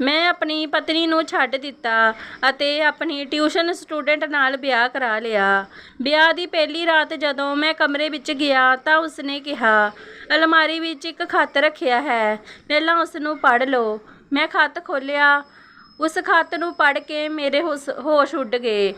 ਮੈਂ ਆਪਣੀ ਪਤਨੀ ਨੂੰ ਛੱਡ ਦਿੱਤਾ ਅਤੇ ਆਪਣੀ ਟਿਊਸ਼ਨ ਸਟੂਡੈਂਟ ਨਾਲ ਵਿਆਹ ਕਰਾ ਲਿਆ। ਵਿਆਹ ਦੀ ਪਹਿਲੀ ਰਾਤ ਜਦੋਂ ਮੈਂ ਕਮਰੇ ਵਿੱਚ ਗਿਆ ਤਾਂ ਉਸਨੇ ਕਿਹਾ, ਅਲਮਾਰੀ ਵਿੱਚ ਇੱਕ ਖੱਤ ਰੱਖਿਆ ਹੈ, ਪਹਿਲਾਂ ਉਸ ਨੂੰ ਪੜ੍ਹ ਲਓ। ਮੈਂ ਖੱਤ ਖੋਲ੍ਹਿਆ। ਉਸ ਖੱਤ ਨੂੰ ਪੜ੍ਹ ਕੇ ਮੇਰੇ ਹੋਸ- ਹੋਸ਼ ਉੱਡ ਗਏ।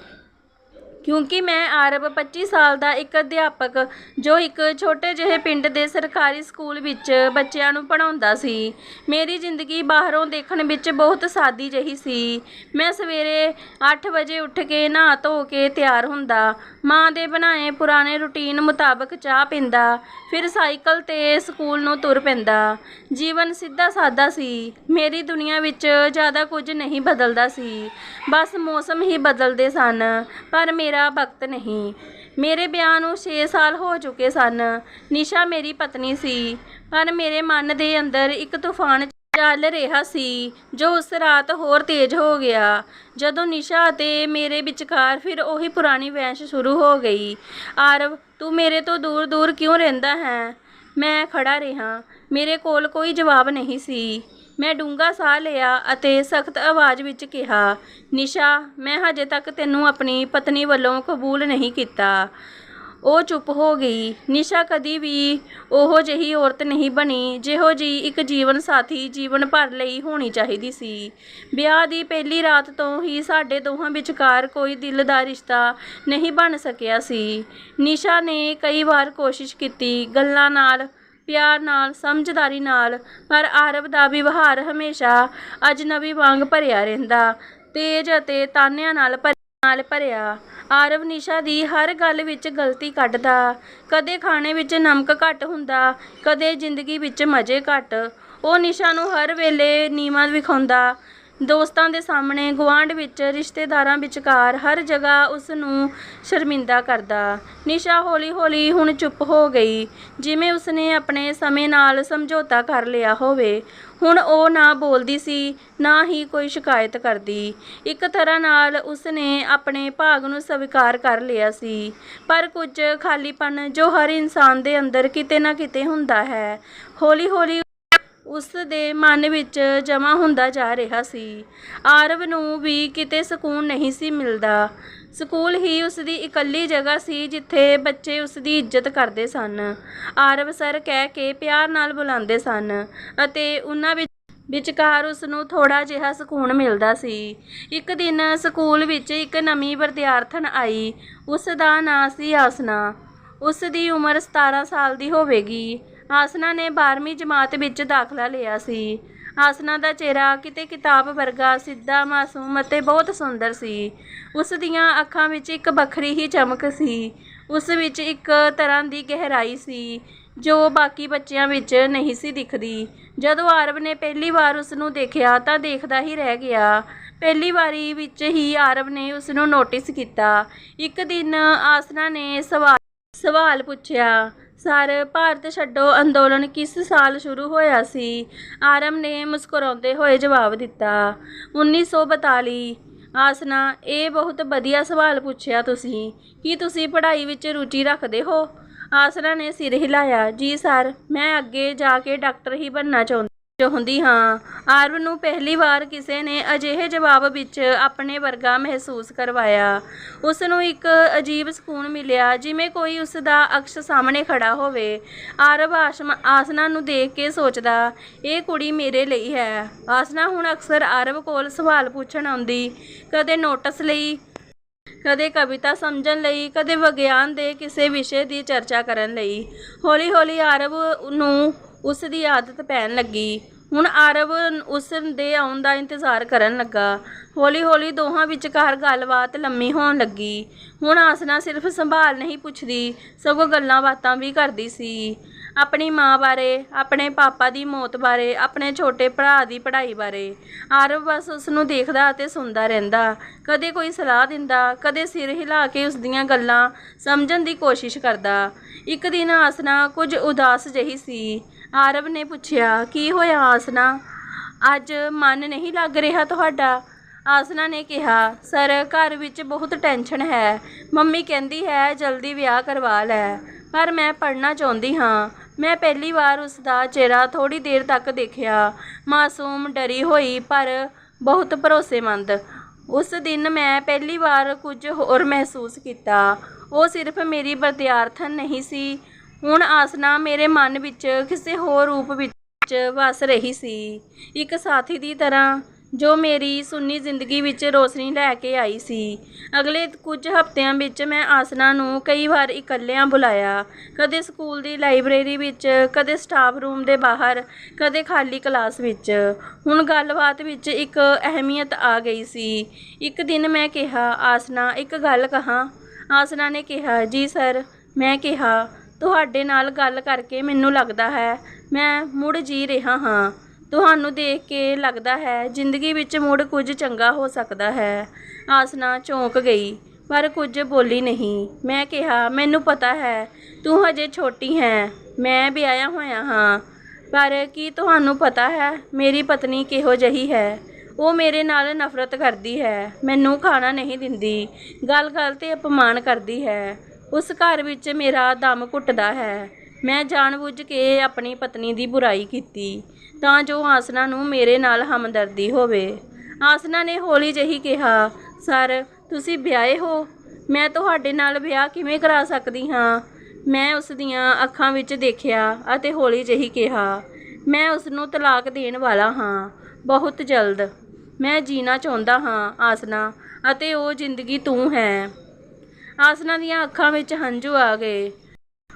ਕਿਉਂਕਿ ਮੈਂ ਆਰਵ 25 ਸਾਲ ਦਾ ਇੱਕ ਅਧਿਆਪਕ, ਜੋ ਇੱਕ ਛੋਟੇ ਜਿਹੇ ਪਿੰਡ ਦੇ ਸਰਕਾਰੀ ਸਕੂਲ ਵਿੱਚ ਬੱਚਿਆਂ ਨੂੰ ਪੜ੍ਹਾਉਂਦਾ ਸੀ। ਮੇਰੀ ਜ਼ਿੰਦਗੀ ਬਾਹਰੋਂ ਦੇਖਣ ਵਿੱਚ ਬਹੁਤ ਸਾਦੀ ਜਿਹੀ ਸੀ। ਮੈਂ ਸਵੇਰੇ 8 ਵਜੇ ਉੱਠ ਕੇ ਨਹਾ ਧੋ ਕੇ ਤਿਆਰ ਹੁੰਦਾ। ਮਾਂ ਦੇ ਬਣਾਏ ਪੁਰਾਣੇ ਰੁਟੀਨ ਮੁਤਾਬਕ ਚਾਹ ਪੀਂਦਾ। ਫਿਰ ਸਾਈਕਲ ਤੇ ਸਕੂਲ ਨੂੰ ਤੁਰ ਪੈਂਦਾ। ਜੀਵਨ ਸਿੱਧਾ ਸਾਦਾ ਸੀ। ਮੇਰੀ ਦੁਨੀਆ ਵਿੱਚ ਜ਼ਿਆਦਾ ਕੁਝ ਨਹੀਂ ਬਦਲਦਾ ਸੀ। ਬਸ ਮੌਸਮ ਹੀ ਬਦਲਦੇ ਸਨ। ਪਰ ਮੇਰਾ ਵਕਤ ਨਹੀਂ। ਮੇਰੇ ਵਿਆਹ ਨੂੰ 6 ਸਾਲ ਹੋ ਚੁੱਕੇ ਸਨ। ਨਿਸ਼ਾ ਮੇਰੀ ਪਤਨੀ ਸੀ। ਪਰ ਮੇਰੇ ਮਨ ਦੇ ਅੰਦਰ ਇੱਕ ਤੂਫਾਨ ਚੱਲ ਰਿਹਾ ਸੀ, ਜੋ ਉਸ ਰਾਤ ਹੋਰ ਤੇਜ਼ ਹੋ ਗਿਆ। ਜਦੋਂ ਨਿਸ਼ਾ ਅਤੇ ਮੇਰੇ ਵਿਚਕਾਰ ਫਿਰ ਉਹੀ ਪੁਰਾਣੀ ਵੈਂਸ਼ ਸ਼ੁਰੂ ਹੋ ਗਈ। ਆਰਵ, ਤੂੰ ਮੇਰੇ ਤੋਂ ਦੂਰ ਦੂਰ ਕਿਉਂ ਰਹਿੰਦਾ ਹੈ? ਮੈਂ ਖੜਾ ਰਿਹਾ। ਮੇਰੇ ਕੋਲ ਕੋਈ ਜਵਾਬ ਨਹੀਂ ਸੀ। ਮੈਂ ਡੂੰਘਾ ਸਾਹ ਲਿਆ ਅਤੇ ਸਖਤ ਆਵਾਜ਼ ਵਿੱਚ ਕਿਹਾ, ਨਿਸ਼ਾ, ਮੈਂ ਹਜੇ ਤੱਕ ਤੈਨੂੰ ਆਪਣੀ ਪਤਨੀ ਵੱਲੋਂ ਕਬੂਲ ਨਹੀਂ ਕੀਤਾ। ਉਹ ਚੁੱਪ ਹੋ ਗਈ। ਨਿਸ਼ਾ ਕਦੀ ਵੀ ਉਹੋ ਜਿਹੀ ਔਰਤ ਨਹੀਂ ਬਣੀ ਜਿਹੋ ਜੀ ਇੱਕ ਜੀਵਨ ਸਾਥੀ ਜੀਵਨ ਭਰ ਲਈ ਹੋਣੀ ਚਾਹੀਦੀ ਸੀ। ਵਿਆਹ ਦੀ ਪਹਿਲੀ ਰਾਤ ਤੋਂ ਹੀ ਸਾਡੇ ਦੋਹਾਂ ਵਿਚਕਾਰ ਕੋਈ ਦਿਲ ਦਾ ਰਿਸ਼ਤਾ ਨਹੀਂ ਬਣ ਸਕਿਆ ਸੀ। ਨਿਸ਼ਾ ਨੇ ਕਈ ਵਾਰ ਕੋਸ਼ਿਸ਼ ਕੀਤੀ, ਗੱਲਾਂ ਨਾਲ ਪਿਆਰ ਨਾਲ, ਸਮਝਦਾਰੀ ਨਾਲ, ਪਰ ਆਰਵ ਦਾ ਵਿਵਹਾਰ ਹਮੇਸ਼ਾ ਅਜਨਬੀ ਵਾਂਗ ਭਰਿਆ ਰਹਿੰਦਾ। ਤੇਜ਼ ਅਤੇ ਤਾਨਿਆਂ ਨਾਲ ਭਰਿਆ ਨਾਲ ਭਰਿਆ। ਆਰਵ ਨਿਸ਼ਾ ਦੀ ਹਰ ਗੱਲ ਵਿੱਚ ਗਲਤੀ ਕੱਢਦਾ। ਕਦੇ ਖਾਣੇ ਵਿੱਚ ਨਮਕ ਘੱਟ ਹੁੰਦਾ, ਕਦੇ ਜ਼ਿੰਦਗੀ ਵਿੱਚ ਮਜ਼ੇ ਘੱਟ। ਉਹ ਨਿਸ਼ਾ ਨੂੰ ਹਰ ਵੇਲੇ ਨੀਵਾਂ ਵਿਖਾਉਂਦਾ। ਦੋਸਤਾਂ ਦੇ ਸਾਹਮਣੇ ਗੁਆਂਢ ਵਿੱਚ ਰਿਸ਼ਤੇਦਾਰਾਂ ਵਿਚਕਾਰ ਹਰ ਜਗ੍ਹਾ ਉਸ ਨੂੰ ਸ਼ਰਮਿੰਦਾ ਕਰਦਾ। ਨਿਸ਼ਾ ਹੌਲੀ-ਹੌਲੀ ਹੁਣ ਚੁੱਪ ਹੋ ਗਈ, ਜਿਵੇਂ ਉਸਨੇ ਆਪਣੇ ਸਮੇਂ ਨਾਲ ਸਮਝੌਤਾ ਕਰ ਲਿਆ ਹੋਵੇ। ਹੁਣ ਉਹ ਨਾ ਬੋਲਦੀ ਸੀ, ਨਾ ਹੀ ਕੋਈ ਸ਼ਿਕਾਇਤ ਕਰਦੀ। ਇੱਕ ਤਰ੍ਹਾਂ ਨਾਲ ਉਸਨੇ ਆਪਣੇ ਭਾਗ ਨੂੰ ਸਵੀਕਾਰ ਕਰ ਲਿਆ ਸੀ। ਪਰ ਕੁਝ ਖਾਲੀਪਨ ਜੋ ਹਰ ਇਨਸਾਨ ਦੇ ਅੰਦਰ ਕਿਤੇ ਨਾ ਕਿਤੇ ਹੁੰਦਾ ਹੈ। ਹੌਲੀ-ਹੌਲੀ ਉਸ ਦੇ ਮਨ ਵਿੱਚ ਜਮਾ ਹੁੰਦਾ ਜਾ ਰਿਹਾ ਸੀ। ਆਰਵ ਨੂੰ ਵੀ ਕਿਤੇ ਸਕੂਨ ਨਹੀਂ ਸੀ ਮਿਲਦਾ। ਸਕੂਲ ਹੀ ਉਸ ਦੀ ਇਕੱਲੀ ਜਗ੍ਹਾ ਸੀ ਜਿੱਥੇ ਬੱਚੇ ਉਸ ਦੀ ਇੱਜ਼ਤ ਕਰਦੇ ਸਨ। ਆਰਵ ਸਰ ਕਹਿ ਕੇ ਪਿਆਰ ਨਾਲ ਬੁਲਾਉਂਦੇ ਸਨ ਅਤੇ ਉਹਨਾਂ ਵਿੱਚ ਵਿਚਕਾਰ ਉਸ ਨੂੰ ਥੋੜਾ ਜਿਹਾ ਸਕੂਨ ਮਿਲਦਾ ਸੀ। ਇੱਕ ਦਿਨ ਸਕੂਲ ਵਿੱਚ ਇੱਕ ਨਵੀਂ ਵਿਦਿਆਰਥਣ ਆਈ। ਉਸ ਦਾ ਨਾਂ ਸੀ ਆਸਨਾ। ਉਸ ਦੀ ਉਮਰ 17 ਸਾਲ ਦੀ ਹੋਵੇਗੀ। ਆਸਨਾ ਨੇ 12ਵੀਂ ਜਮਾਤ ਵਿੱਚ ਦਾਖਲਾ ਲਿਆ ਸੀ। ਆਸਨਾ ਦਾ ਚਿਹਰਾ ਕਿਤੇ ਕਿਤਾਬ ਵਰਗਾ, ਸਿੱਧਾ, ਮਾਸੂਮ ਅਤੇ ਬਹੁਤ ਸੁੰਦਰ ਸੀ। ਉਸ ਦੀਆਂ ਅੱਖਾਂ ਵਿੱਚ ਇੱਕ ਵੱਖਰੀ ਹੀ ਚਮਕ ਸੀ। ਉਸ ਵਿੱਚ ਇੱਕ ਤਰ੍ਹਾਂ ਦੀ ਗਹਿਰਾਈ ਸੀ, ਜੋ ਬਾਕੀ ਬੱਚਿਆਂ ਵਿੱਚ ਨਹੀਂ ਸੀ ਦਿਖਦੀ। ਜਦੋਂ ਆਰਵ ਨੇ ਪਹਿਲੀ ਵਾਰ ਉਸ ਨੂੰ ਦੇਖਿਆ ਤਾਂ ਦੇਖਦਾ ਹੀ ਰਹਿ ਗਿਆ। ਪਹਿਲੀ ਵਾਰੀ ਵਿੱਚ ਹੀ ਆਰਵ ਨੇ ਉਸ ਨੂੰ ਨੋਟਿਸ ਕੀਤਾ। ਇੱਕ ਦਿਨ ਆਸਨਾ ਨੇ ਸਵਾਲ ਸਵਾਲ ਪੁੱਛਿਆ ਸਰ ਭਾਰਤ ਛੱਡੋ, ਅੰਦੋਲਨ ਕਿਸ ਸਾਲ ਸ਼ੁਰੂ ਹੋਇਆ ਸੀ? ਆਰਮ ਨੇ ਮੁਸਕਰਾਉਂਦੇ ਹੋਏ ਜਵਾਬ ਦਿੱਤਾ 1942 ਆਸਨਾ, ਇਹ ਬਹੁਤ ਵਧੀਆ ਸਵਾਲ ਪੁੱਛਿਆ ਤੁਸੀਂ। ਕੀ ਤੁਸੀਂ ਪੜ੍ਹਾਈ ਵਿੱਚ ਰੁਚੀ ਰੱਖਦੇ ਹੋ? ਆਸਨਾ ਨੇ ਸਿਰ ਹਿਲਾਇਆ, ਜੀ ਸਰ, ਮੈਂ ਅੱਗੇ ਜਾ ਕੇ ਡਾਕਟਰ ਹੀ ਬਣਨਾ ਚਾਹੁੰਦੀ ਚਾਹੁੰਦੀ ਹਾਂ। ਆਰਵ ਨੂੰ ਪਹਿਲੀ ਵਾਰ ਕਿਸੇ ਨੇ ਅਜਿਹੇ ਜਵਾਬ ਵਿੱਚ ਆਪਣੇ ਵਰਗਾ ਮਹਿਸੂਸ ਕਰਵਾਇਆ। ਉਸ ਨੂੰ ਇੱਕ ਅਜੀਬ ਸਕੂਨ ਮਿਲਿਆ, ਜਿਵੇਂ ਕੋਈ ਉਸ ਦਾ ਅਕਸ਼ ਸਾਹਮਣੇ ਖੜਾ ਹੋਵੇ। ਆਰਵ ਆਸ਼ਮ- ਆਸਨਾ ਨੂੰ ਦੇਖ ਕੇ ਸੋਚਦਾ, ਇਹ ਕੁੜੀ ਮੇਰੇ ਲਈ ਹੈ। ਆਸਨਾ ਹੁਣ ਅਕਸਰ ਆਰਵ ਕੋਲ ਸਵਾਲ ਪੁੱਛਣ ਆਉਂਦੀ, ਕਦੇ ਨੋਟਿਸ ਲਈ, ਕਦੇ ਕਵਿਤਾ ਸਮਝਣ ਲਈ, ਕਦੇ ਵਿਗਿਆਨ ਦੇ ਕਿਸੇ ਵਿਸ਼ੇ ਦੀ ਚਰਚਾ ਕਰਨ ਲਈ। ਹੌਲੀ-ਹੌਲੀ ਆਰਵ ਨੂੰ ਉਸ ਦੀ ਆਦਤ ਪੈਣ ਲੱਗੀ। ਹੁਣ ਆਰਵ ਉਸ ਦੇ ਆਉਣ ਦਾ ਇੰਤਜ਼ਾਰ ਕਰਨ ਲੱਗਾ। ਹੌਲੀ-ਹੌਲੀ ਦੋਹਾਂ ਵਿਚਕਾਰ ਗੱਲਬਾਤ ਲੰਮੀ ਹੋਣ ਲੱਗੀ। ਹੁਣ ਆਸਨਾ ਸਿਰਫ ਸੰਭਾਲ ਨਹੀਂ ਪੁੱਛਦੀ, ਸਗੋਂ ਗੱਲਾਂ ਬਾਤਾਂ ਵੀ ਕਰਦੀ ਸੀ। ਆਪਣੀ ਮਾਂ ਬਾਰੇ, ਆਪਣੇ ਪਾਪਾ ਦੀ ਮੌਤ ਬਾਰੇ, ਆਪਣੇ ਛੋਟੇ ਭਰਾ ਦੀ ਪੜ੍ਹਾਈ ਬਾਰੇ। ਆਰਵ ਬਸ ਉਸ ਨੂੰ ਦੇਖਦਾ ਅਤੇ ਸੁਣਦਾ ਰਹਿੰਦਾ। ਕਦੇ ਕੋਈ ਸਲਾਹ ਦਿੰਦਾ, ਕਦੇ ਸਿਰ ਹਿਲਾ ਕੇ ਉਸ ਦੀਆਂ ਗੱਲਾਂ ਸਮਝਣ ਦੀ ਕੋਸ਼ਿਸ਼ ਕਰਦਾ। ਇੱਕ ਦਿਨ ਆਸਨਾ ਕੁਝ ਉਦਾਸ ਜਿਹੀ ਸੀ। ਆਰਵ ਨੇ ਪੁੱਛਿਆ, ਕੀ ਹੋਇਆ ਆਸਨਾ? ਅੱਜ ਮਨ ਨਹੀਂ ਲੱਗ ਰਿਹਾ ਤੁਹਾਡਾ? ਆਸਨਾ ਨੇ ਕਿਹਾ, ਸਰ, ਘਰ ਵਿੱਚ ਬਹੁਤ ਟੈਨਸ਼ਨ ਹੈ। ਮੰਮੀ ਕਹਿੰਦੀ ਹੈ, ਜਲਦੀ ਵਿਆਹ ਕਰਵਾ ਲੈ। ਪਰ ਮੈਂ ਪੜ੍ਹਨਾ ਚਾਹੁੰਦੀ ਹਾਂ। ਮੈਂ ਪਹਿਲੀ ਵਾਰ ਉਸ ਦਾ ਚਿਹਰਾ ਥੋੜੀ ਦੇਰ ਤੱਕ ਦੇਖਿਆ। ਮਾਸੂਮ ਡਰੀ ਹੋਈ, ਪਰ ਬਹੁਤ ਭਰੋਸੇਮੰਦ। ਉਸ ਦਿਨ ਮੈਂ ਪਹਿਲੀ ਵਾਰ ਕੁਝ ਹੋਰ ਮਹਿਸੂਸ ਕੀਤਾ। ਉਹ ਸਿਰਫ ਮੇਰੀ ਵਿਦਿਆਰਥਣ ਨਹੀਂ ਸੀ ਹੁਣ ਆਸਨਾ ਮੇਰੇ ਮਨ ਵਿੱਚ ਕਿਸੇ ਹੋਰ ਰੂਪ ਵਿੱਚ ਵਸ ਰਹੀ ਸੀ। ਇੱਕ ਸਾਥੀ ਦੀ ਤਰ੍ਹਾਂ ਜੋ ਮੇਰੀ ਸੁੰਨੀ ਜ਼ਿੰਦਗੀ ਵਿੱਚ ਰੋਸ਼ਨੀ ਲੈ ਕੇ ਆਈ ਸੀ। ਅਗਲੇ ਕੁਝ ਹਫ਼ਤਿਆਂ ਵਿੱਚ ਮੈਂ ਆਸਨਾ ਨੂੰ ਕਈ ਵਾਰ ਇਕੱਲਿਆਂ ਬੁਲਾਇਆ। ਕਦੇ ਸਕੂਲ ਦੀ ਲਾਇਬ੍ਰੇਰੀ ਵਿੱਚ, ਕਦੇ ਸਟਾਫ ਰੂਮ ਦੇ ਬਾਹਰ, ਕਦੇ ਖਾਲੀ ਕਲਾਸ ਵਿੱਚ। ਹੁਣ ਗੱਲਬਾਤ ਵਿੱਚ ਇੱਕ ਅਹਿਮੀਅਤ ਆ ਗਈ ਸੀ। ਇੱਕ ਦਿਨ ਮੈਂ ਕਿਹਾ, ਆਸਨਾ, ਇੱਕ ਗੱਲ ਕਹਾਂ? ਆਸਨਾ ਨੇ ਕਿਹਾ, ਜੀ ਸਰ। ਮੈਂ ਕਿਹਾ ਤੁਹਾਡੇ ਨਾਲ ਗੱਲ ਕਰਕੇ ਮੈਨੂੰ ਲੱਗਦਾ ਹੈ, ਮੈਂ ਮੁੜ ਜੀ ਰਿਹਾ ਹਾਂ। ਤੁਹਾਨੂੰ ਦੇਖ ਕੇ ਲੱਗਦਾ ਹੈ, ਜ਼ਿੰਦਗੀ ਵਿੱਚ ਮੁੜ ਕੁਝ ਚੰਗਾ ਹੋ ਸਕਦਾ ਹੈ। ਆਸਨਾ ਚੌਂਕ ਗਈ, ਪਰ ਕੁਝ ਬੋਲੀ ਨਹੀਂ। ਮੈਂ ਕਿਹਾ, ਮੈਨੂੰ ਪਤਾ ਹੈ, ਤੂੰ ਹਜੇ ਛੋਟੀ ਹੈ, ਮੈਂ ਵਿਆਹਿਆ ਹੋਇਆ ਹਾਂ। ਪਰ ਕੀ ਤੁਹਾਨੂੰ ਪਤਾ ਹੈ, ਮੇਰੀ ਪਤਨੀ ਕਿਹੋ ਜਿਹੀ ਹੈ? ਉਹ ਮੇਰੇ ਨਾਲ ਨਫ਼ਰਤ ਕਰਦੀ ਹੈ, ਮੈਨੂੰ ਖਾਣਾ ਨਹੀਂ ਦਿੰਦੀ, ਗੱਲ-ਗੱਲ ਤੇ ਅਪਮਾਨ ਕਰਦੀ ਹੈ। ਉਸ ਘਰ ਵਿੱਚ ਮੇਰਾ ਦਮ ਘੁੱਟਦਾ ਹੈ। ਮੈਂ ਜਾਣਬੁੱਝ ਕੇ ਆਪਣੀ ਪਤਨੀ ਦੀ ਬੁਰਾਈ ਕੀਤੀ, ਤਾਂ ਜੋ ਆਸਨਾ ਨੂੰ ਮੇਰੇ ਨਾਲ ਹਮਦਰਦੀ ਹੋਵੇ। ਆਸਨਾ ਨੇ ਹੌਲੀ ਜਿਹੀ ਕਿਹਾ, ਸਰ, ਤੁਸੀਂ ਵਿਆਹੇ ਹੋ? ਮੈਂ ਤੁਹਾਡੇ ਨਾਲ ਵਿਆਹ ਕਿਵੇਂ ਕਰਾ ਸਕਦੀ ਹਾਂ? ਮੈਂ ਉਸ ਦੀਆਂ ਅੱਖਾਂ ਵਿੱਚ ਦੇਖਿਆ ਅਤੇ ਹੌਲੀ ਜਿਹੀ ਕਿਹਾ, ਮੈਂ ਉਸ ਨੂੰ ਤਲਾਕ ਦੇਣ ਵਾਲਾ ਹਾਂ, ਬਹੁਤ ਜਲਦ। ਮੈਂ ਜੀਣਾ ਚਾਹੁੰਦਾ ਹਾਂ, ਆਸਨਾ, ਅਤੇ ਉਹ ਜ਼ਿੰਦਗੀ ਤੂੰ ਹੈ। ਆਸਨਾ ਦੀਆਂ ਅੱਖਾਂ ਵਿੱਚ ਹੰਝੂ ਆ ਗਏ।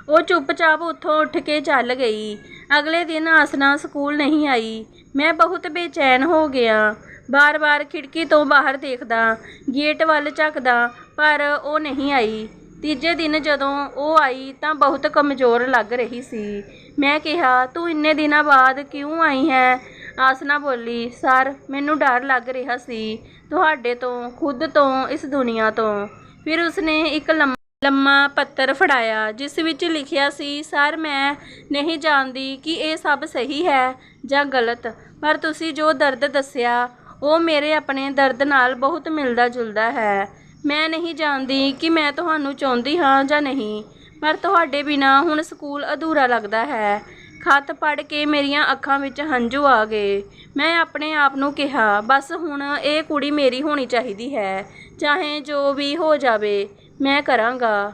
ਉਹ ਚੁੱਪਚਾਪ ਉੱਥੋਂ ਉੱਠ ਕੇ ਚੱਲ ਗਈ। ਅਗਲੇ ਦਿਨ ਆਸਨਾ ਸਕੂਲ ਨਹੀਂ ਆਈ। ਮੈਂ ਬਹੁਤ ਬੇਚੈਨ ਹੋ ਗਿਆ। ਬਾਰ-ਬਾਰ ਖਿੜਕੀ ਤੋਂ ਬਾਹਰ ਦੇਖਦਾ, ਗੇਟ ਵੱਲ ਝੱਕਦਾ, ਪਰ ਉਹ ਨਹੀਂ ਆਈ। ਤੀਜੇ ਦਿਨ ਜਦੋਂ ਉਹ ਆਈ ਤਾਂ ਬਹੁਤ ਕਮਜ਼ੋਰ ਲੱਗ ਰਹੀ ਸੀ। ਮੈਂ ਕਿਹਾ, ਤੂੰ ਇੰਨੇ ਦਿਨਾਂ ਬਾਅਦ ਕਿਉਂ ਆਈ ਹੈ? ਆਸਨਾ ਬੋਲੀ, ਸਰ, ਮੈਨੂੰ ਡਰ ਲੱਗ ਰਿਹਾ ਸੀ। ਤੁਹਾਡੇ ਤੋਂ, ਖੁਦ ਤੋਂ, ਇਸ ਦੁਨੀਆ ਤੋਂ। ਫਿਰ ਉਸਨੇ ਇੱਕ ਲੰਮਾ ਲੰਮਾ ਪੱਤਰ ਫੜਾਇਆ, ਜਿਸ ਵਿੱਚ ਲਿਖਿਆ ਸੀ, ਸਰ, ਮੈਂ ਨਹੀਂ ਜਾਣਦੀ ਕਿ ਇਹ ਸਭ ਸਹੀ ਹੈ ਜਾਂ ਗਲਤ, ਪਰ ਤੁਸੀਂ ਜੋ ਦਰਦ ਦੱਸਿਆ, ਉਹ ਮੇਰੇ ਆਪਣੇ ਦਰਦ ਨਾਲ ਬਹੁਤ ਮਿਲਦਾ ਜੁਲਦਾ ਹੈ। ਮੈਂ ਨਹੀਂ ਜਾਣਦੀ ਕਿ ਮੈਂ ਤੁਹਾਨੂੰ ਚਾਹੁੰਦੀ ਹਾਂ ਜਾਂ ਨਹੀਂ, ਪਰ ਤੁਹਾਡੇ ਬਿਨਾ ਹੁਣ ਸਕੂਲ ਅਧੂਰਾ ਲੱਗਦਾ ਹੈ। ਖਤ ਪੜ੍ਹ ਕੇ ਮੇਰੀਆਂ ਅੱਖਾਂ ਵਿੱਚ ਹੰਝੂ ਆ ਗਏ। ਮੈਂ ਆਪਣੇ ਆਪ ਨੂੰ ਕਿਹਾ, ਬਸ ਹੁਣ ਇਹ ਕੁੜੀ ਮੇਰੀ ਹੋਣੀ ਚਾਹੀਦੀ ਹੈ, ਚਾਹੇ ਜੋ ਵੀ ਹੋ ਜਾਵੇ, ਮੈਂ ਕਰਾਂਗਾ।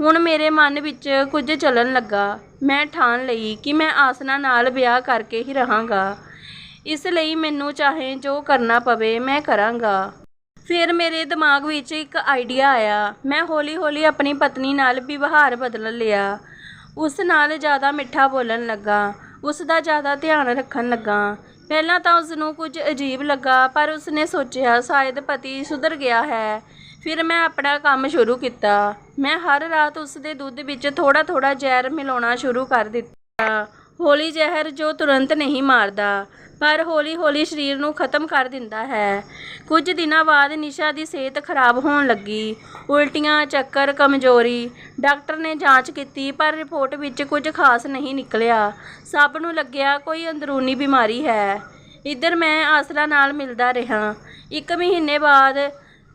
ਹੁਣ ਮੇਰੇ ਮਨ ਵਿੱਚ ਕੁਝ ਚੱਲਣ ਲੱਗਾ। ਮੈਂ ਠਾਣ ਲਈ ਕਿ ਮੈਂ ਆਸਨਾ ਨਾਲ ਵਿਆਹ ਕਰਕੇ ਹੀ ਰਹਾਂਗਾ। ਇਸ ਲਈ ਮੈਨੂੰ ਚਾਹੇ ਜੋ ਕਰਨਾ ਪਵੇ, ਮੈਂ ਕਰਾਂਗਾ। ਫਿਰ ਮੇਰੇ ਦਿਮਾਗ ਵਿੱਚ ਇੱਕ ਆਈਡੀਆ ਆਇਆ। ਮੈਂ ਹੌਲੀ-ਹੌਲੀ ਆਪਣੀ ਪਤਨੀ ਨਾਲ ਵਿਵਹਾਰ ਬਦਲ ਲਿਆ। ਉਸ ਨਾਲ ਜ਼ਿਆਦਾ ਮਿੱਠਾ ਬੋਲਣ ਲੱਗਾ, ਉਸ ਦਾ ਜ਼ਿਆਦਾ ਧਿਆਨ ਰੱਖਣ ਲੱਗਾ। ਪਹਿਲਾਂ ਤਾਂ ਉਸ ਨੂੰ ਕੁਝ ਅਜੀਬ ਲੱਗਾ, ਪਰ ਉਸਨੇ ਸੋਚਿਆ ਸ਼ਾਇਦ ਪਤੀ ਸੁਧਰ ਗਿਆ ਹੈ। ਫਿਰ ਮੈਂ ਆਪਣਾ ਕੰਮ ਸ਼ੁਰੂ ਕੀਤਾ। ਮੈਂ ਹਰ ਰਾਤ ਉਸ ਦੇ ਦੁੱਧ ਵਿੱਚ ਥੋੜਾ-ਥੋੜਾ ਜ਼ਹਿਰ ਮਿਲਾਉਣਾ ਸ਼ੁਰੂ ਕਰ ਦਿੱਤਾ। ਹੌਲੀ ਜ਼ਹਿਰ ਜੋ ਤੁਰੰਤ ਨਹੀਂ ਮਾਰਦਾ, ਪਰ ਹੌਲੀ-ਹੌਲੀ ਸਰੀਰ ਨੂੰ ਖਤਮ ਕਰ ਦਿੰਦਾ ਹੈ। ਕੁਝ ਦਿਨਾਂ ਬਾਅਦ ਨਿਸ਼ਾ ਦੀ ਸਿਹਤ ਖਰਾਬ ਹੋਣ ਲੱਗੀ। ਉਲਟੀਆਂ, ਚੱਕਰ, ਕਮਜ਼ੋਰੀ, ਡਾਕਟਰ ਨੇ ਜਾਂਚ ਕੀਤੀ, ਪਰ ਰਿਪੋਰਟ ਵਿੱਚ ਕੁਝ ਖਾਸ ਨਹੀਂ ਨਿਕਲਿਆ। ਸਭ ਨੂੰ ਲੱਗਿਆ ਕੋਈ ਅੰਦਰੂਨੀ ਬਿਮਾਰੀ ਹੈ। ਇੱਧਰ ਮੈਂ ਆਸਰਾ ਨਾਲ ਮਿਲਦਾ ਰਿਹਾ। ਇੱਕ ਮਹੀਨੇ ਬਾਅਦ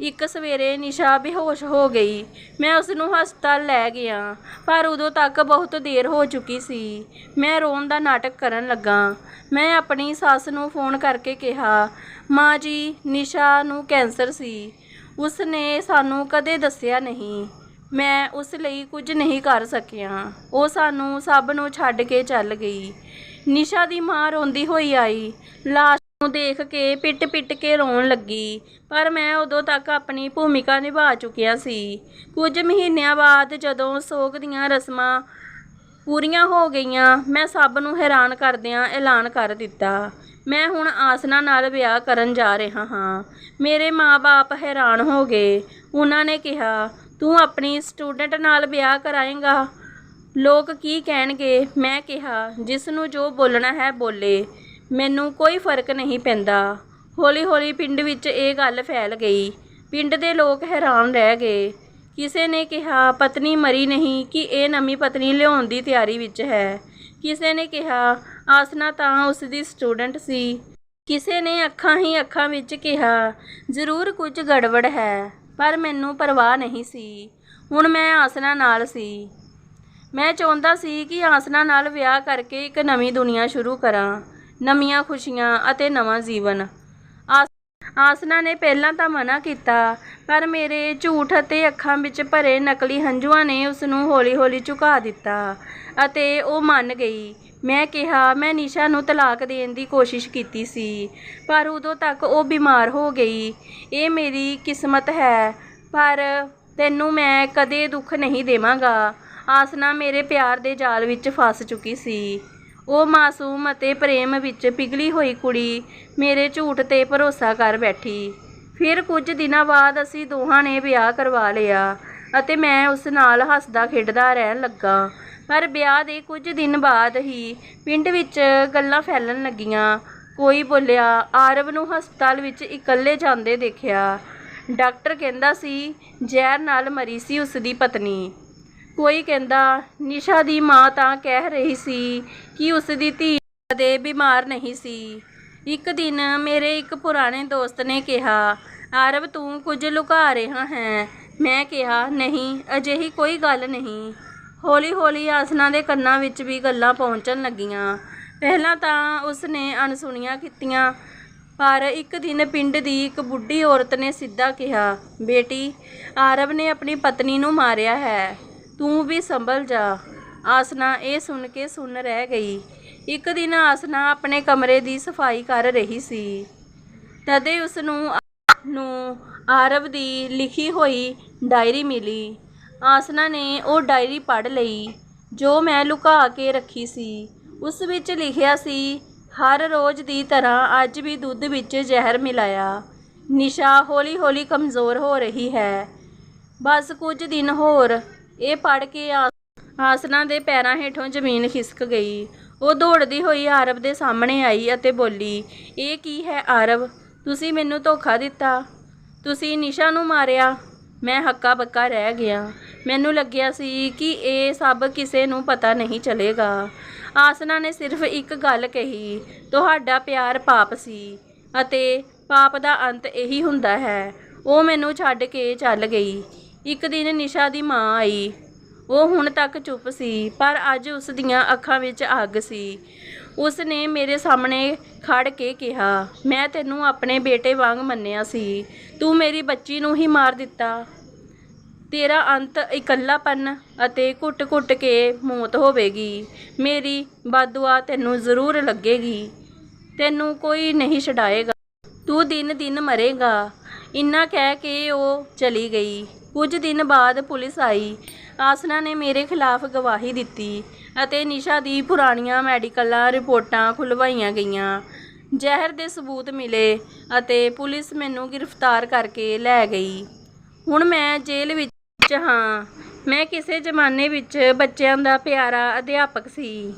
ਇੱਕ ਸਵੇਰੇ ਨਿਸ਼ਾ ਬੇਹੋਸ਼ ਹੋ ਗਈ। ਮੈਂ ਉਸ ਨੂੰ ਹਸਪਤਾਲ ਲੈ ਗਿਆ, ਪਰ ਉਦੋਂ ਤੱਕ ਬਹੁਤ ਦੇਰ ਹੋ ਚੁੱਕੀ ਸੀ। ਮੈਂ ਰੋਣ ਦਾ ਨਾਟਕ ਕਰਨ ਲੱਗਾ। ਮੈਂ ਆਪਣੀ ਸੱਸ ਨੂੰ ਫੋਨ ਕਰਕੇ ਕਿਹਾ, ਮਾਂ ਜੀ, ਨਿਸ਼ਾ ਨੂੰ ਕੈਂਸਰ ਸੀ। ਉਸ ਨੇ ਸਾਨੂੰ ਕਦੇ ਦੱਸਿਆ ਨਹੀਂ। ਮੈਂ ਉਸ ਲਈ ਕੁਝ ਨਹੀਂ ਕਰ ਸਕਿਆ। ਉਹ ਸਾਨੂੰ ਸਭ ਨੂੰ ਛੱਡ ਕੇ ਚੱਲ ਗਈ। ਨਿਸ਼ਾ ਦੀ ਮਾਂ ਰੋਂਦੀ ਹੋਈ ਆਈ। ਲਾਸ਼ ਨੂੰ ਦੇਖ ਕੇ ਪਿੱਟ-ਪਿੱਟ ਕੇ ਰੋਣ ਲੱਗੀ, ਪਰ ਮੈਂ ਉਦੋਂ ਤੱਕ ਆਪਣੀ ਭੂਮਿਕਾ ਨਿਭਾ ਚੁੱਕਿਆ ਸੀ। ਕੁਝ ਮਹੀਨਿਆਂ ਬਾਅਦ ਜਦੋਂ ਸੋਗ ਦੀਆਂ ਰਸਮਾਂ ਪੂਰੀਆਂ ਹੋ ਗਈਆਂ, ਮੈਂ ਸਭ ਨੂੰ ਹੈਰਾਨ ਕਰਦਿਆਂ ਐਲਾਨ ਕਰ ਦਿੱਤਾ। ਮੈਂ ਹੁਣ ਆਸਨਾ ਨਾਲ ਵਿਆਹ ਕਰਨ ਜਾ ਰਿਹਾ ਹਾਂ। ਮੇਰੇ ਮਾਪੇ ਹੈਰਾਨ ਹੋ ਗਏ। ਉਹਨਾਂ ਨੇ ਕਿਹਾ, ਤੂੰ ਆਪਣੀ ਸਟੂਡੈਂਟ ਨਾਲ ਵਿਆਹ ਕਰਾਏਂਗਾ? ਲੋਕ ਕੀ ਕਹਿਣਗੇ? ਮੈਂ ਕਿਹਾ, ਜਿਸ ਨੂੰ ਜੋ ਬੋਲਣਾ ਹੈ ਬੋਲੇ। ਮੈਨੂੰ ਕੋਈ ਫ਼ਰਕ ਨਹੀਂ ਪੈਂਦਾ। ਹੌਲੀ-ਹੌਲੀ ਪਿੰਡ ਵਿੱਚ ਇਹ ਗੱਲ ਫੈਲ ਗਈ। ਪਿੰਡ ਦੇ ਲੋਕ ਹੈਰਾਨ ਰਹਿ ਗਏ। ਕਿਸੇ ਨੇ ਕਿਹਾ, ਪਤਨੀ ਮਰੀ ਨਹੀਂ, ਕਿ ਇਹ ਨਵੀਂ ਪਤਨੀ ਲਿਆਉਣ ਦੀ ਤਿਆਰੀ ਵਿੱਚ ਹੈ? ਕਿਸੇ ਨੇ ਕਿਹਾ, ਆਸਨਾ ਤਾਂ ਉਸ ਦੀ ਸਟੂਡੈਂਟ ਸੀ। ਕਿਸੇ ਨੇ ਅੱਖਾਂ ਹੀ ਅੱਖਾਂ ਵਿੱਚ ਕਿਹਾ, ਜ਼ਰੂਰ ਕੁਝ ਗੜਬੜ ਹੈ, ਪਰ ਮੈਨੂੰ ਪਰਵਾਹ ਨਹੀਂ ਸੀ। ਹੁਣ ਮੈਂ ਆਸਨਾ ਨਾਲ ਸੀ। ਮੈਂ ਚਾਹੁੰਦਾ ਸੀ ਕਿ ਆਸਨਾ ਨਾਲ ਵਿਆਹ ਕਰਕੇ ਇੱਕ ਨਵੀਂ ਦੁਨੀਆ ਸ਼ੁਰੂ ਕਰਾਂ। ਨਵੀਆਂ ਖੁਸ਼ੀਆਂ ਅਤੇ ਨਵਾਂ ਜੀਵਨ। ਆਸ ਆਸਨਾ ਨੇ ਪਹਿਲਾਂ ਤਾਂ ਮਨਾ ਕੀਤਾ, ਪਰ ਮੇਰੇ ਝੂਠ ਅਤੇ ਅੱਖਾਂ ਵਿੱਚ ਭਰੇ ਨਕਲੀ ਹੰਝੂਆਂ ਨੇ ਉਸ ਨੂੰ ਹੌਲੀ-ਹੌਲੀ ਝੁਕਾ ਦਿੱਤਾ ਅਤੇ ਉਹ ਮੰਨ ਗਈ। ਮੈਂ ਕਿਹਾ, ਮੈਂ ਨਿਸ਼ਾ ਨੂੰ ਤਲਾਕ ਦੇਣ ਦੀ ਕੋਸ਼ਿਸ਼ ਕੀਤੀ ਸੀ, ਪਰ ਉਦੋਂ ਤੱਕ ਉਹ ਬਿਮਾਰ ਹੋ ਗਈ। ਇਹ ਮੇਰੀ ਕਿਸਮਤ ਹੈ, ਪਰ ਤੈਨੂੰ ਮੈਂ ਕਦੇ ਦੁੱਖ ਨਹੀਂ ਦੇਵਾਂਗਾ। ਆਸਨਾ ਮੇਰੇ ਪਿਆਰ ਦੇ ਜਾਲ ਵਿੱਚ ਫਸ ਚੁੱਕੀ ਸੀ। ਉਹ ਮਾਸੂਮ ਅਤੇ ਪ੍ਰੇਮ ਵਿੱਚ ਪਿਘਲੀ ਹੋਈ ਕੁੜੀ ਮੇਰੇ ਝੂਠ ਤੇ ਭਰੋਸਾ ਕਰ ਬੈਠੀ। ਫਿਰ ਕੁਝ ਦਿਨਾਂ ਬਾਅਦ ਅਸੀਂ ਦੋਹਾਂ ਨੇ ਵਿਆਹ ਕਰਵਾ ਲਿਆ ਅਤੇ ਮੈਂ ਉਸ ਨਾਲ ਹੱਸਦਾ ਖੇਡਦਾ ਰਹਿਣ ਲੱਗਾ। ਪਰ ਵਿਆਹ ਦੇ ਕੁਝ ਦਿਨ ਬਾਅਦ ਹੀ ਪਿੰਡ ਵਿੱਚ ਗੱਲਾਂ ਫੈਲਣ ਲੱਗੀਆਂ। ਕੋਈ ਬੋਲਿਆ, ਆਰਵ ਨੂੰ ਹਸਪਤਾਲ ਵਿੱਚ ਇਕੱਲੇ ਜਾਂਦੇ ਦੇਖਿਆ। ਡਾਕਟਰ ਕਹਿੰਦਾ ਸੀ, ਜ਼ਹਿਰ ਨਾਲ ਮਰੀ ਸੀ ਉਸ ਦੀ ਪਤਨੀ। ਕੋਈ ਕਹਿੰਦਾ, ਨਿਸ਼ਾ ਦੀ ਮਾਂ ਤਾਂ ਕਹਿ ਰਹੀ ਸੀ ਕਿ ਉਸ ਦੀ ਧੀ ਦੇ ਬਿਮਾਰ ਨਹੀਂ ਸੀ। ਇੱਕ ਦਿਨ ਮੇਰੇ ਇੱਕ ਪੁਰਾਣੇ ਦੋਸਤ ਨੇ ਕਿਹਾ, ਆਰਵ, ਤੂੰ ਕੁਝ ਲੁਕਾ ਰਿਹਾ ਹੈ। ਮੈਂ ਕਿਹਾ, ਨਹੀਂ, ਅਜਿਹੀ ਕੋਈ ਗੱਲ ਨਹੀਂ। ਹੌਲੀ ਹੌਲੀ ਆਸਨਾ ਦੇ ਕੰਨਾਂ ਵਿੱਚ ਵੀ ਗੱਲਾਂ ਪਹੁੰਚਣ ਲੱਗੀਆਂ। ਪਹਿਲਾਂ ਤਾਂ ਉਸ ਨੇ ਅਣਸੁਣੀਆਂ ਕੀਤੀਆਂ, ਪਰ ਇੱਕ ਦਿਨ ਪਿੰਡ ਦੀ ਇੱਕ ਬੁੱਢੀ ਔਰਤ ਨੇ ਸਿੱਧਾ ਕਿਹਾ, ਬੇਟੀ, ਆਰਵ ਨੇ ਆਪਣੀ ਪਤਨੀ ਨੂੰ ਮਾਰਿਆ ਹੈ। ਤੂੰ ਵੀ ਸੰਭਲ ਜਾ। ਆਸਨਾ ਇਹ ਸੁਣ ਕੇ ਸੁਣ ਰਹਿ ਗਈ। ਇੱਕ ਦਿਨ ਆਸਨਾ ਆਪਣੇ ਕਮਰੇ ਦੀ ਸਫ਼ਾਈ ਕਰ ਰਹੀ ਸੀ। ਤਦੇ ਉਸ ਨੂੰ ਨੂੰ ਆਰਵ ਦੀ ਲਿਖੀ ਹੋਈ ਡਾਇਰੀ ਮਿਲੀ। ਆਸਨਾ ਨੇ ਉਹ ਡਾਇਰੀ ਪੜ੍ਹ ਲਈ, ਜੋ ਮੈਂ ਲੁਕਾ ਕੇ ਰੱਖੀ ਸੀ। ਉਸ ਵਿੱਚ ਲਿਖਿਆ ਸੀ, ਹਰ ਰੋਜ਼ ਦੀ ਤਰ੍ਹਾਂ ਅੱਜ ਵੀ ਦੁੱਧ ਵਿੱਚ ਜ਼ਹਿਰ ਮਿਲਾਇਆ। ਨਿਸ਼ਾ ਹੌਲੀ-ਹੌਲੀ ਕਮਜ਼ੋਰ ਹੋ ਰਹੀ ਹੈ। ਬਸ ਕੁਝ ਦਿਨ ਹੋਰ ਇਹ ਪੜ੍ਹ ਕੇ ਆ- ਆਸਨਾ ਦੇ ਪੈਰਾਂ ਹੇਠੋਂ ਜ਼ਮੀਨ ਖਿਸਕ ਗਈ। ਉਹ ਦੌੜਦੀ ਹੋਈ ਆਰਵ ਦੇ ਸਾਹਮਣੇ ਆਈ ਅਤੇ ਬੋਲੀ, ਇਹ ਕੀ ਹੈ ਆਰਵ? ਤੁਸੀਂ ਮੈਨੂੰ ਧੋਖਾ ਦਿੱਤਾ। ਤੁਸੀਂ ਨਿਸ਼ਾ ਨੂੰ ਮਾਰਿਆ। ਮੈਂ ਹੱਕਾ ਬੱਕਾ ਰਹਿ ਗਿਆ। ਮੈਨੂੰ ਲੱਗਿਆ ਸੀ ਕਿ ਇਹ ਸਭ ਕਿਸੇ ਨੂੰ ਪਤਾ ਨਹੀਂ ਚੱਲੇਗਾ। ਆਸਨਾ ਨੇ ਸਿਰਫ ਇੱਕ ਗੱਲ ਕਹੀ, ਤੁਹਾਡਾ ਪਿਆਰ ਪਾਪ ਸੀ ਅਤੇ ਪਾਪ ਦਾ ਅੰਤ ਇਹੀ ਹੁੰਦਾ ਹੈ। ਉਹ ਮੈਨੂੰ ਛੱਡ ਕੇ ਚੱਲ ਗਈ। ਇੱਕ ਦਿਨ ਨਿਸ਼ਾ ਦੀ ਮਾਂ ਆਈ। ਉਹ ਹੁਣ ਤੱਕ ਚੁੱਪ ਸੀ, ਪਰ ਅੱਜ ਉਸ ਦੀਆਂ ਅੱਖਾਂ ਵਿੱਚ ਅੱਗ ਸੀ। ਉਸ ਨੇ ਮੇਰੇ ਸਾਹਮਣੇ ਖੜ ਕੇ ਕਿਹਾ, ਮੈਂ ਤੈਨੂੰ ਆਪਣੇ ਬੇਟੇ ਵਾਂਗ ਮੰਨਿਆ ਸੀ। ਤੂੰ ਮੇਰੀ ਬੱਚੀ ਨੂੰ ਹੀ ਮਾਰ ਦਿੱਤਾ। ਤੇਰਾ ਅੰਤ ਇਕੱਲਾਪਨ ਅਤੇ ਘੁੱਟ-ਘੁੱਟ ਕੇ ਮੌਤ ਹੋਵੇਗੀ। ਮੇਰੀ ਬਦਦੁਆ ਤੈਨੂੰ ਜ਼ਰੂਰ ਲੱਗੇਗੀ। ਤੈਨੂੰ ਕੋਈ ਨਹੀਂ ਛਡਾਏਗਾ। ਤੂੰ ਦਿਨ ਦਿਨ ਮਰੇਗਾ। ਇੰਨਾ ਕਹਿ ਕੇ ਉਹ ਚਲੀ ਗਈ। ਕੁਝ ਦਿਨ ਬਾਅਦ ਪੁਲਿਸ ਆਈ। ਆਸਨਾ ਨੇ ਮੇਰੇ ਖਿਲਾਫ ਗਵਾਹੀ ਦਿੱਤੀ ਅਤੇ ਨਿਸ਼ਾ ਦੀ ਪੁਰਾਣੀਆਂ ਮੈਡੀਕਲਾਂ ਰਿਪੋਰਟਾਂ ਖੁਲਵਾਈਆਂ ਗਈਆਂ। ਜ਼ਹਿਰ ਦੇ ਸਬੂਤ ਮਿਲੇ ਅਤੇ ਪੁਲਿਸ ਮੈਨੂੰ ਗ੍ਰਿਫਤਾਰ ਕਰਕੇ ਲੈ ਗਈ। ਹੁਣ ਮੈਂ ਜੇਲ੍ਹ ਵਿੱਚ ਹਾਂ। ਮੈਂ ਕਿਸੇ ਜ਼ਮਾਨੇ ਵਿੱਚ ਬੱਚਿਆਂ ਦਾ ਪਿਆਰਾ ਅਧਿਆਪਕ ਸੀ।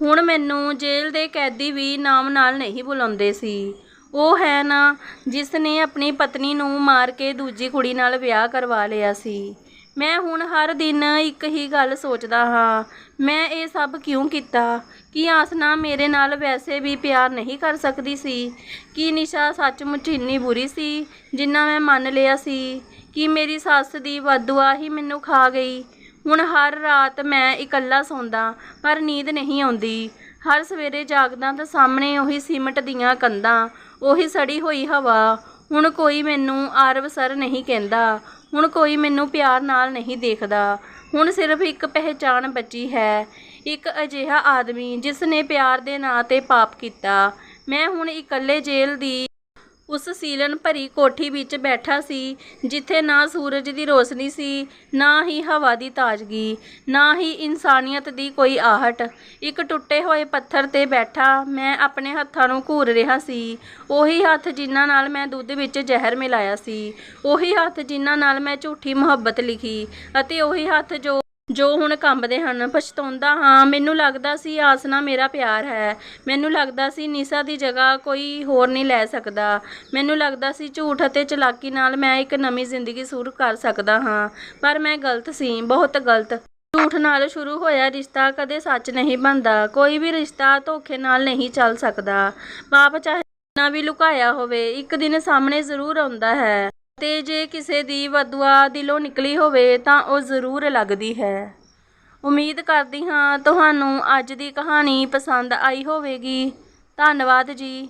ਹੁਣ ਮੈਨੂੰ ਜੇਲ੍ਹ ਦੇ ਕੈਦੀ ਵੀ ਨਾਮ ਨਾਲ ਨਹੀਂ ਬੁਲਾਉਂਦੇ ਸੀ। ਉਹ ਹੈ ਨਾ, ਜਿਸ ਨੇ ਆਪਣੀ ਪਤਨੀ ਨੂੰ ਮਾਰ ਕੇ ਦੂਜੀ ਕੁੜੀ ਨਾਲ ਵਿਆਹ ਕਰਵਾ ਲਿਆ ਸੀ। ਮੈਂ ਹੁਣ ਹਰ ਦਿਨ ਇੱਕ ਹੀ ਗੱਲ ਸੋਚਦਾ ਹਾਂ, ਮੈਂ ਇਹ ਸਭ ਕਿਉਂ ਕੀਤਾ? ਕੀ ਆਸਨਾ ਮੇਰੇ ਨਾਲ ਵੈਸੇ ਵੀ ਪਿਆਰ ਨਹੀਂ ਕਰ ਸਕਦੀ ਸੀ? ਕੀ ਨਿਸ਼ਾ ਸੱਚਮੁੱਚ ਇੰਨੀ ਬੁਰੀ ਸੀ, ਜਿੰਨਾ ਮੈਂ ਮੰਨ ਲਿਆ ਸੀ? ਕਿ ਮੇਰੀ ਸੱਸ ਦੀ ਬਦਦੁਆ ਹੀ ਮੈਨੂੰ ਖਾ ਗਈ? ਹੁਣ ਹਰ ਰਾਤ ਮੈਂ ਇਕੱਲਾ ਸੌਂਦਾ, ਪਰ ਨੀਂਦ ਨਹੀਂ ਆਉਂਦੀ। ਹਰ ਸਵੇਰੇ ਜਾਗਦਾ ਤਾਂ ਸਾਹਮਣੇ ਉਹੀ ਸੀਮਟ ਦੀਆਂ ਕੰਧਾਂ, ਉਹੀ ਸੜੀ ਹੋਈ ਹਵਾ। ਹੁਣ ਕੋਈ ਮੈਨੂੰ ਆਰਵ ਸਰ ਨਹੀਂ ਕਹਿੰਦਾ, ਹੁਣ ਕੋਈ ਮੈਨੂੰ ਪਿਆਰ ਨਾਲ ਨਹੀਂ ਦੇਖਦਾ। ਹੁਣ ਸਿਰਫ ਇੱਕ ਪਹਿਚਾਣ ਬਚੀ ਹੈ, ਇੱਕ ਅਜਿਹਾ ਆਦਮੀ ਜਿਸ ਨੇ ਪਿਆਰ ਦੇ ਨਾਂ ਤੇ ਪਾਪ ਕੀਤਾ। ਮੈਂ ਹੁਣ ਇਕੱਲੇ ਜੇਲ੍ਹ ਦੀ ਉਸ ਸੀਲਨ ਭਰੀ ਕੋਠੀ ਵਿੱਚ ਬੈਠਾ ਸੀ, ਜਿੱਥੇ ਨਾ ਸੂਰਜ ਦੀ ਰੋਸ਼ਨੀ ਸੀ, ਨਾ ਹੀ ਹਵਾ ਦੀ ਤਾਜ਼ਗੀ, ਨਾ ਹੀ ਇਨਸਾਨੀਅਤ ਦੀ ਕੋਈ ਆਹਟ। ਇੱਕ ਟੁੱਟੇ ਹੋਏ ਪੱਥਰ ਤੇ ਬੈਠਾ ਮੈਂ ਆਪਣੇ ਹੱਥਾਂ ਨੂੰ ਘੂਰ ਰਿਹਾ ਸੀ। ਉਹੀ ਹੱਥ ਜਿਨ੍ਹਾਂ ਨਾਲ ਮੈਂ ਦੁੱਧ ਵਿੱਚ ਜ਼ਹਿਰ ਮਿਲਾਇਆ ਸੀ। ਉਹੀ ਹੱਥ ਜਿਨ੍ਹਾਂ ਨਾਲ ਮੈਂ ਝੂਠੀ ਮੁਹੱਬਤ ਲਿਖੀ ਅਤੇ ਉਹੀ ਹੱਥ ਜੋ ਜੋ ਹੁਣ ਕੰਬਦੇ ਹਨ, ਪਛਤਾਉਂਦਾ ਹਾਂ। ਮੈਨੂੰ ਲੱਗਦਾ ਸੀ ਆਸਨਾ ਮੇਰਾ ਪਿਆਰ ਹੈ। ਮੈਨੂੰ ਲੱਗਦਾ ਸੀ ਨਿਸ਼ਾ ਦੀ ਜਗ੍ਹਾ ਕੋਈ ਹੋਰ ਨਹੀਂ ਲੈ ਸਕਦਾ। ਮੈਨੂੰ ਲੱਗਦਾ ਸੀ ਝੂਠ ਅਤੇ ਚਲਾਕੀ ਨਾਲ ਮੈਂ ਇੱਕ ਨਵੀਂ ਜ਼ਿੰਦਗੀ ਸ਼ੁਰੂ ਕਰ ਸਕਦਾ ਹਾਂ। ਪਰ ਮੈਂ ਗਲਤ ਸੀ, ਬਹੁਤ ਗਲਤ। ਝੂਠ ਨਾਲ ਸ਼ੁਰੂ ਹੋਇਆ ਰਿਸ਼ਤਾ ਕਦੇ ਸੱਚ ਨਹੀਂ ਬਣਦਾ। ਕੋਈ ਵੀ ਰਿਸ਼ਤਾ ਧੋਖੇ ਨਾਲ ਨਹੀਂ ਚੱਲ ਸਕਦਾ। ਪਾਪ ਚਾਹੇ ਨਾ ਵੀ ਲੁਕਾਇਆ ਹੋਵੇ, ਇੱਕ ਦਿਨ ਸਾਹਮਣੇ ਜ਼ਰੂਰ ਆਉਂਦਾ ਹੈ। ਤੇ ਜੇ ਕਿਸੇ ਦੀ ਬਦਦੁਆ ਦਿਲੋਂ ਨਿਕਲੀ ਹੋਵੇ ਤਾਂ ਉਹ ਜ਼ਰੂਰ ਲੱਗਦੀ ਹੈ। ਉਮੀਦ ਕਰਦੀ ਹਾਂ ਤੁਹਾਨੂੰ ਅੱਜ ਦੀ ਕਹਾਣੀ ਪਸੰਦ ਆਈ ਹੋਵੇਗੀ। ਧੰਨਵਾਦ ਜੀ।